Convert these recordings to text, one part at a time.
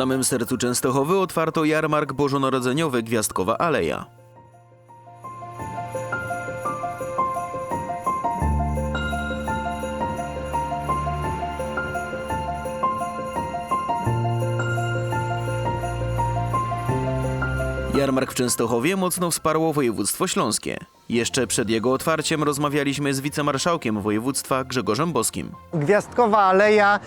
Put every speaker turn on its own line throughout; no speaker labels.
samym sercu Częstochowy otwarto jarmark bożonarodzeniowy Gwiazdkowa Aleja. Jarmark w Częstochowie mocno wsparło województwo śląskie. Jeszcze przed jego otwarciem rozmawialiśmy z wicemarszałkiem województwa Grzegorzem Boskim.
Gwiazdkowa Aleja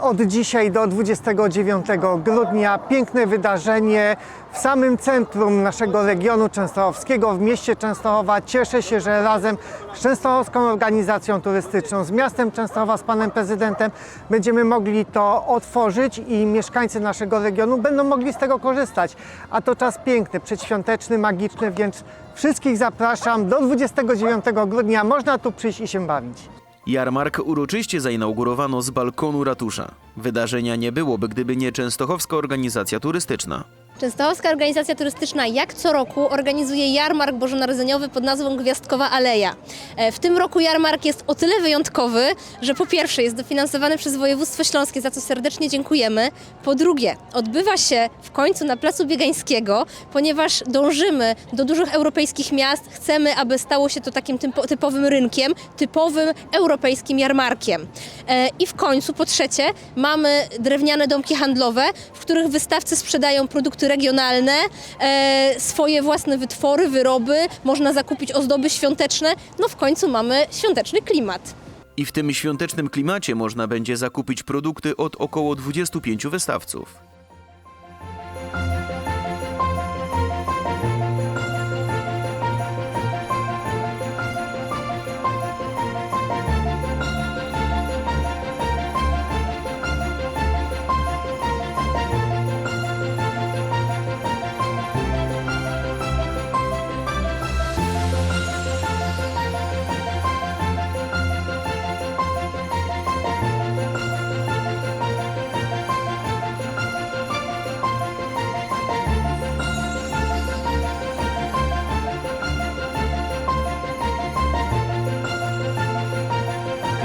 od dzisiaj do 29 grudnia. Piękne wydarzenie w samym centrum naszego regionu częstochowskiego, w mieście Częstochowa. Cieszę się, że razem z Częstochowską Organizacją Turystyczną, z miastem Częstochowa, z panem prezydentem będziemy mogli to otworzyć i mieszkańcy naszego regionu będą mogli z tego korzystać. A to czas piękny, przedświąteczny, magiczny, więc wszystkich zapraszam. Do 29 grudnia można tu przyjść i się bawić.
Jarmark uroczyście zainaugurowano z balkonu ratusza. Wydarzenia nie byłoby, gdyby nie Częstochowska Organizacja Turystyczna.
Częstochowska Organizacja Turystyczna jak co roku organizuje jarmark bożonarodzeniowy pod nazwą Gwiazdkowa Aleja. E, W tym roku jarmark jest o tyle wyjątkowy, że po pierwsze jest dofinansowany przez województwo śląskie, za co serdecznie dziękujemy. Po drugie, odbywa się w końcu na Placu Biegańskiego, ponieważ dążymy do dużych europejskich miast. Chcemy, aby stało się to takim typo- typowym rynkiem, typowym europejskim jarmarkiem. E, I w końcu, po trzecie, mamy drewniane domki handlowe, w których wystawcy sprzedają produkty regionalne, e, swoje własne wytwory, wyroby, można zakupić ozdoby świąteczne. No w końcu mamy świąteczny klimat.
I w tym świątecznym klimacie można będzie zakupić produkty od około 25 wystawców.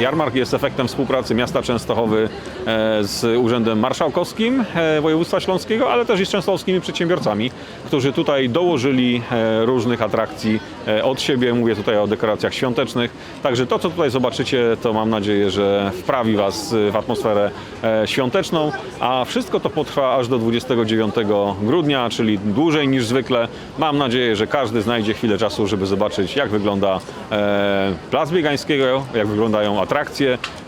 Jarmark jest efektem współpracy miasta Częstochowy e, z Urzędem Marszałkowskim e, Województwa Śląskiego, ale też i z częstochowskimi przedsiębiorcami, którzy tutaj dołożyli e, różnych atrakcji od siebie. Mówię tutaj o dekoracjach świątecznych. Także to, co tutaj zobaczycie, to mam nadzieję, że wprawi Was w atmosferę świąteczną, a wszystko to potrwa aż do 29 grudnia, czyli dłużej niż zwykle. Mam nadzieję, że każdy znajdzie chwilę czasu, żeby zobaczyć, jak wygląda Plac Biegańskiego, jak wyglądają atrakcje.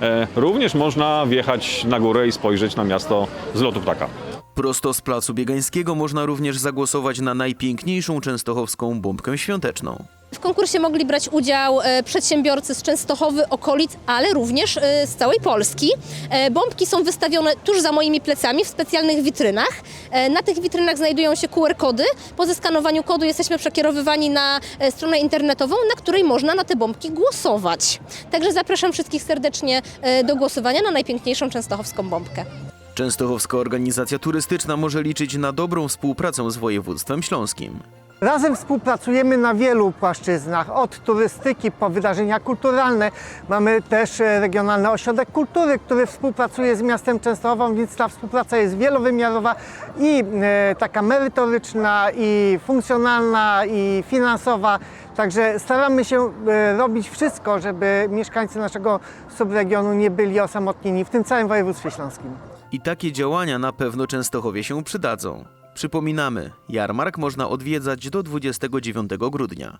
E, również można wjechać na górę i spojrzeć na miasto z lotu ptaka.
Prosto z placu Biegańskiego można również zagłosować na najpiękniejszą częstochowską bombkę świąteczną.
W konkursie mogli brać udział e, przedsiębiorcy z Częstochowy, okolic, ale również e, z całej Polski. E, Bombki są wystawione tuż za moimi plecami w specjalnych witrynach. Na tych witrynach znajdują się QR-kody. Po zeskanowaniu kodu jesteśmy przekierowywani na stronę internetową, na której można na te bombki głosować. Także zapraszam wszystkich serdecznie do głosowania na najpiękniejszą częstochowską bombkę.
Częstochowska Organizacja Turystyczna może liczyć na dobrą współpracę z województwem śląskim.
Razem współpracujemy na wielu płaszczyznach, od turystyki po wydarzenia kulturalne. Mamy też e, Regionalny Ośrodek Kultury, który współpracuje z miastem Częstochową, więc ta współpraca jest wielowymiarowa i e, taka merytoryczna, i funkcjonalna, i finansowa. Także staramy się e, robić wszystko, żeby mieszkańcy naszego subregionu nie byli osamotnieni w tym całym województwie śląskim.
I takie działania na pewno Częstochowie się przydadzą. Przypominamy, jarmark można odwiedzać do 29 grudnia.